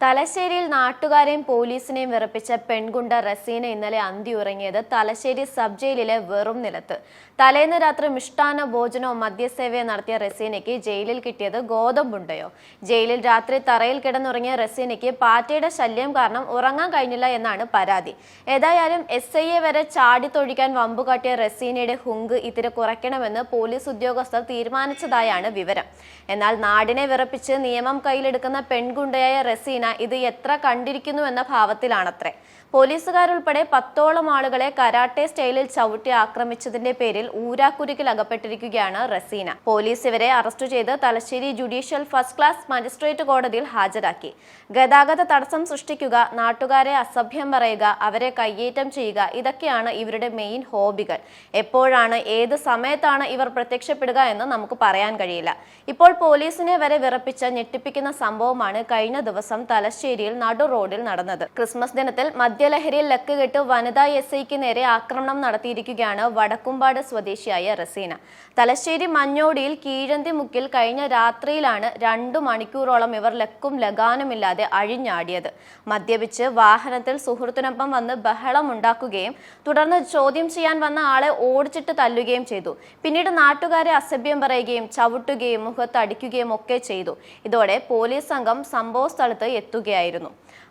തലശ്ശേരിയിൽ നാട്ടുകാരെയും പോലീസിനെയും വിറപ്പിച്ച പെൺകുണ്ട റസീന ഇന്നലെ അന്തി അന്തിയുറങ്ങിയത് തലശ്ശേരി സബ് ജയിലിലെ വെറും നിലത്ത്. തലേന്ന് രാത്രി മിഷ്ടാന ഭോജനവും മദ്യസേവയോ നടത്തിയ റസീനയ്ക്ക് ജയിലിൽ കിട്ടിയത് ഗോതമ്പുണ്ടയോ? ജയിലിൽ രാത്രി തറയിൽ കിടന്നുറങ്ങിയ റസീനയ്ക്ക് പാറ്റയുടെ ശല്യം കാരണം ഉറങ്ങാൻ കഴിഞ്ഞില്ല എന്നാണ് പരാതി. ഏതായാലും എസ് ഐ എ വരെ ചാടിത്തൊഴിക്കാൻ വമ്പുകാട്ടിയ റസീനയുടെ ഹുങ്ക് ഇത്തിരി കുറയ്ക്കണമെന്ന് പോലീസ് ഉദ്യോഗസ്ഥർ തീരുമാനിച്ചതായാണ് വിവരം. എന്നാൽ നാടിനെ വിറപ്പിച്ച് നിയമം കയ്യിലെടുക്കുന്ന പെൺകുണ്ടയായ റസീന ഇത് എത്ര കണ്ടിരിക്കുന്നു എന്ന ഭാവത്തിലാണത്രേ. പോലീസുകാരുൾപ്പെടെ പത്തോളം ആളുകളെ കരാട്ടെ സ്റ്റൈലിൽ ചവിട്ടി ആക്രമിച്ചതിന്റെ പേരിൽ ഊരാക്കുരുക്കിൽ അകപ്പെട്ടിരിക്കുകയാണ് റസീന. പോലീസ് ഇവരെ അറസ്റ്റ് ചെയ്ത് Thalassery judicial first class magistrate കോടതിയിൽ ഹാജരാക്കി. ഗതാഗത തടസ്സം സൃഷ്ടിക്കുക നാട്ടുകാരെ അസഭ്യം പറയുക അവരെ കയ്യേറ്റം ചെയ്യുക ഇതൊക്കെയാണ് ഇവരുടെ മെയിൻ ഹോബികൾ. എപ്പോഴാണ് ഏത് സമയത്താണ് ഇവർ പ്രത്യക്ഷപ്പെടുക എന്ന് നമുക്ക് പറയാൻ കഴിയില്ല. ഇപ്പോൾ പോലീസിനെ വരെ വിറപ്പിച്ച ഞെട്ടിപ്പിക്കുന്ന സംഭവമാണ് കഴിഞ്ഞ ദിവസം തലശ്ശേരിയിൽ നടു റോഡിൽ നടന്നത്. ക്രിസ്മസ് ദിനത്തിൽ മദ്യലഹരിയിൽ ലക്ക് കെട്ട് വനിതാ എസ് ഐക്ക് നേരെ ആക്രമണം നടത്തിയിരിക്കുകയാണ് വടക്കുംപാട് സ്വദേശിയായ റസീന. തലശ്ശേരി മഞ്ഞോടിയിൽ കീഴന്തി മുക്കിൽ കഴിഞ്ഞ രാത്രിയിലാണ് രണ്ടു മണിക്കൂറോളം ഇവർ ലക്കും ലഗാനുമില്ലാതെ അഴിഞ്ഞാടിയത്. മദ്യപിച്ച് വാഹനത്തിൽ സുഹൃത്തിനൊപ്പം വന്ന് ബഹളം ഉണ്ടാക്കുകയും തുടർന്ന് ചോദ്യം ചെയ്യാൻ വന്ന ആളെ ഓടിച്ചിട്ട് തല്ലുകയും ചെയ്തു. പിന്നീട് നാട്ടുകാരെ അസഭ്യം പറയുകയും ചവിട്ടുകയും മുഖത്ത് അടിക്കുകയും ഒക്കെ ചെയ്തു. ഇതോടെ പോലീസ് സംഘം സംഭവ സ്ഥലത്ത് എത്തുകയായിരുന്നു.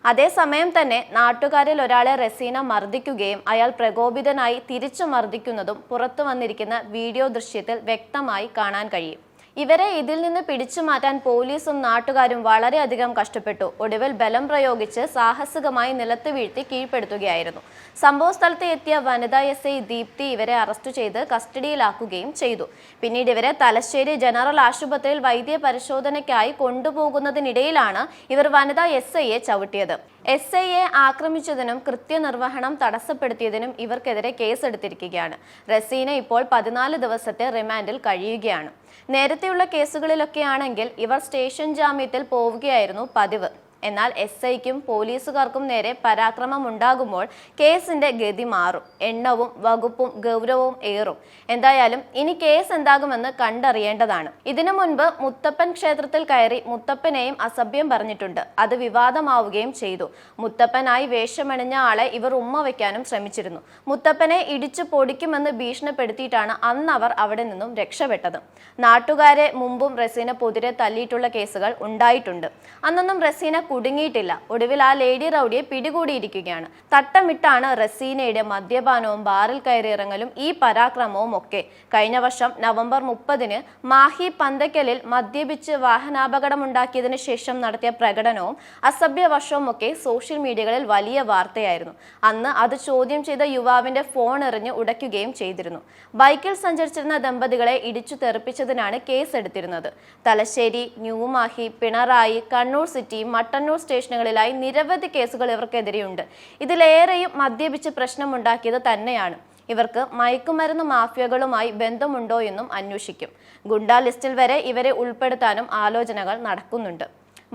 അതേസമയം തന്നെ നാട്ടുകാരിൽ ഒരാളെ റസീന മർദ്ദിക്കുകയും അയാൾ പ്രകോപിതനായി തിരിച്ചു മർദ്ദിക്കുന്നതും പുറത്തു വന്നിരിക്കുന്ന വീഡിയോ ദൃശ്യത്തിൽ വ്യക്തമായി കാണാൻ കഴിയും. ഇവരെ ഇതിൽ നിന്ന് പിടിച്ചു മാറ്റാൻ പോലീസും നാട്ടുകാരും വളരെയധികം കഷ്ടപ്പെട്ടു. ഒടുവിൽ ബലം പ്രയോഗിച്ച് സാഹസികമായി നിലത്ത് വീഴ്ത്തി കീഴ്പ്പെടുത്തുകയായിരുന്നു. സംഭവ സ്ഥലത്ത് എത്തിയ വനിതാ എസ് ഐ ദീപ്തി ഇവരെ അറസ്റ്റ് ചെയ്ത് കസ്റ്റഡിയിലാക്കുകയും ചെയ്തു. പിന്നീട് ഇവരെ തലശ്ശേരി ജനറൽ ആശുപത്രിയിൽ വൈദ്യ പരിശോധനയ്ക്കായി കൊണ്ടുപോകുന്നതിനിടയിലാണ് ഇവർ വനിതാ എസ് ഐയെ ചവിട്ടിയത്. എസ് ഐയെ ആക്രമിച്ചതിനും കൃത്യനിർവഹണം തടസ്സപ്പെടുത്തിയതിനും ഇവർക്കെതിരെ കേസെടുത്തിരിക്കുകയാണ്. റസീന ഇപ്പോൾ പതിനാല് ദിവസത്തെ റിമാൻഡിൽ കഴിയുകയാണ്. നേരത്തെയുള്ള കേസുകളിലൊക്കെയാണെങ്കിൽ ഇവർ സ്റ്റേഷൻ ജാമ്യത്തിൽ പോവുകയായിരുന്നു പതിവ്. എന്നാൽ എസ് ഐക്കും പോലീസുകാർക്കും നേരെ പരാക്രമം ഉണ്ടാകുമ്പോൾ കേസിന്റെ ഗതി മാറും. എണ്ണവും വകുപ്പും ഗൗരവവും ഏറും. എന്തായാലും ഇനി കേസ് എന്താകുമെന്ന് കണ്ടറിയേണ്ടതാണ്. ഇതിനു മുൻപ് മുത്തപ്പൻ ക്ഷേത്രത്തിൽ കയറി മുത്തപ്പനെയും അസഭ്യം പറഞ്ഞിട്ടുണ്ട്. അത് വിവാദമാവുകയും ചെയ്തു. മുത്തപ്പനായി വേഷമണിഞ്ഞ ആളെ ഇവർ ഉമ്മ വയ്ക്കാനും ശ്രമിച്ചിരുന്നു. മുത്തപ്പനെ ഇടിച്ചു പൊടിക്കുമെന്ന് ഭീഷണിപ്പെടുത്തിയിട്ടാണ് അന്ന് അവർ അവിടെ നിന്നും രക്ഷപ്പെട്ടത്. നാട്ടുകാരെ മുമ്പും റസീന പൊതിരെ തല്ലിയിട്ടുള്ള കേസുകൾ ഉണ്ടായിട്ടുണ്ട്. അന്നൊന്നും റസീന കുടുങ്ങിയിട്ടില്ല. ഒടുവിൽ ആ ലേഡി റൗഡിയെ പിടികൂടിയിരിക്കുകയാണ്. തട്ടമിട്ടാണ് റസീനയുടെ മദ്യപാനവും ബാറിൽ കയറിയിറങ്ങലും ഈ പരാക്രമവും ഒക്കെ. കഴിഞ്ഞ വർഷം നവംബർ മുപ്പതിന് മാഹി പന്തക്കലിൽ മദ്യപിച്ച് വാഹനാപകടമുണ്ടാക്കിയതിനു ശേഷം നടത്തിയ പ്രകടനവും അസഭ്യ വർഷവും ഒക്കെ സോഷ്യൽ മീഡിയകളിൽ വലിയ വാർത്തയായിരുന്നു. അന്ന് അത് ചോദ്യം ചെയ്ത യുവാവിന്റെ ഫോൺ എറിഞ്ഞ് ഉടയ്ക്കുകയും ചെയ്തിരുന്നു. ബൈക്കിൽ സഞ്ചരിച്ചിരുന്ന ദമ്പതികളെ ഇടിച്ചു തെറിപ്പിച്ചതിനാണ് കേസ് എടുത്തിരുന്നത് തലശ്ശേരി ന്യൂമാഹി പിണറായി കണ്ണൂർ സിറ്റി മട്ടന്നൂർ സ്റ്റേഷനുകളിലായി നിരവധി കേസുകൾ ഇവർക്കെതിരെയുണ്ട്. ഇതിലേറെയും മദ്യപിച്ച് പ്രശ്നമുണ്ടാക്കിയത് തന്നെയാണ്. ഇവർക്ക് മയക്കുമരുന്ന് മാഫിയകളുമായി ബന്ധമുണ്ടോ എന്നും അന്വേഷിക്കും. ഗുണ്ടാ ലിസ്റ്റിൽ വരെ ഇവരെ ഉൾപ്പെടുത്താനും ആലോചനകൾ നടക്കുന്നുണ്ട്.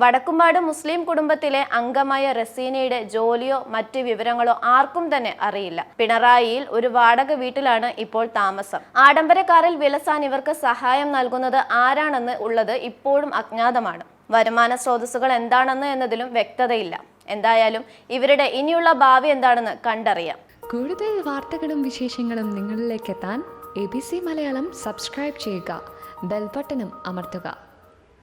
വടക്കുംപാട് മുസ്ലിം കുടുംബത്തിലെ അംഗമായ റസീനയുടെ ജോലിയോ മറ്റ് വിവരങ്ങളോ ആർക്കും തന്നെ അറിയില്ല. പിണറായിയിൽ ഒരു വാടക വീട്ടിലാണ് ഇപ്പോൾ താമസം. ആഡംബരക്കാരിൽ വിലസാൻ ഇവർക്ക് സഹായം നൽകുന്നത് ആരാണെന്ന് ഉള്ളത് ഇപ്പോഴും അജ്ഞാതമാണ്. വരുമാന സ്രോതസ്സുകൾ എന്താണെന്ന് എന്നതിലും വ്യക്തതയില്ല. എന്തായാലും ഇവരുടെ ഇനിയുള്ള ഭാവി എന്താണെന്ന് കണ്ടറിയാം. കൂടുതൽ വാർത്തകളും വിശേഷങ്ങളും നിങ്ങളിലേക്ക് എത്താൻ A B C Malayalam subscribe ചെയ്യുക. ബെൽബട്ടനും അമർത്തുക.